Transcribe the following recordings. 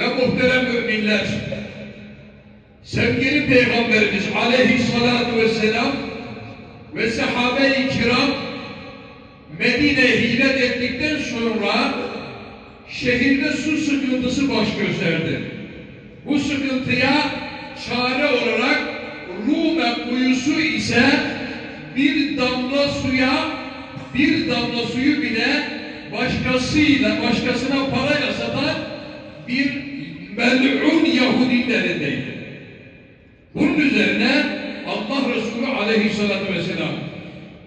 ve muhterem müminler, sevgili Peygamberimiz aleyhissalatu vesselam ve sahabe-i kiram Medine'ye hicret ettikten sonra şehirde su sıkıntısı baş gösterdi. Bu sıkıntıya çare olarak Rume kuyusu ise bir damla suya bir damla suyu bile başkasıyla başkasına parayla satan bir mel'un Yahudinin elindeydi. Bunun üzerine Allah Resulü aleyhissalatü vesselam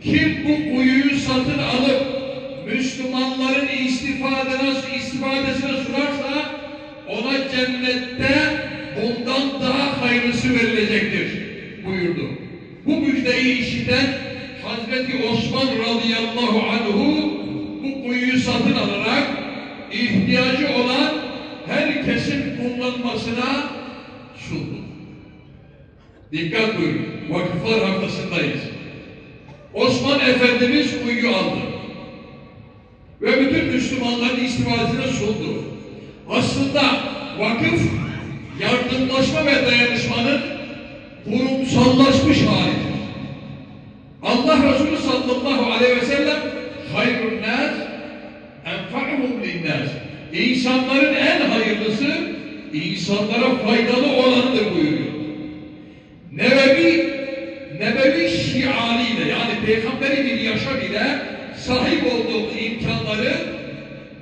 kim bu kuyuyu satın alıp Müslümanların istifadesine, istifadesine sunarsa ona cennette bundan daha hayırlısı verilecektir buyurdu. Bu müjdeyi işiten Hazreti Osman radıyallahu anhu bu kuyuyu satın alarak ihtiyacı olan herkesin kullanmasına sundu. Dikkat buyurun. Vakıflar haftasındayız. Osman Efendimiz kuyuyu aldı. Ve bütün Müslümanların istifadesine sundu. Aslında vakıf yardımlaşma ve dayanışmanın kurumsallaşmış halidir. Allah Resulü sallallahu İnsanların en hayırlısı insanlara faydalı olanıdır buyuruyor. Nebevi Nebevi şiarıyla yani peygamberi bir yaşam ile sahip olduğumuz imkanları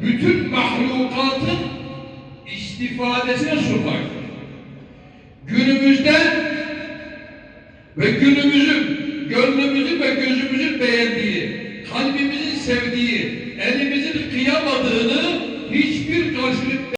bütün mahlukatın istifadesine sunmak. Günümüzde ve günümüzün,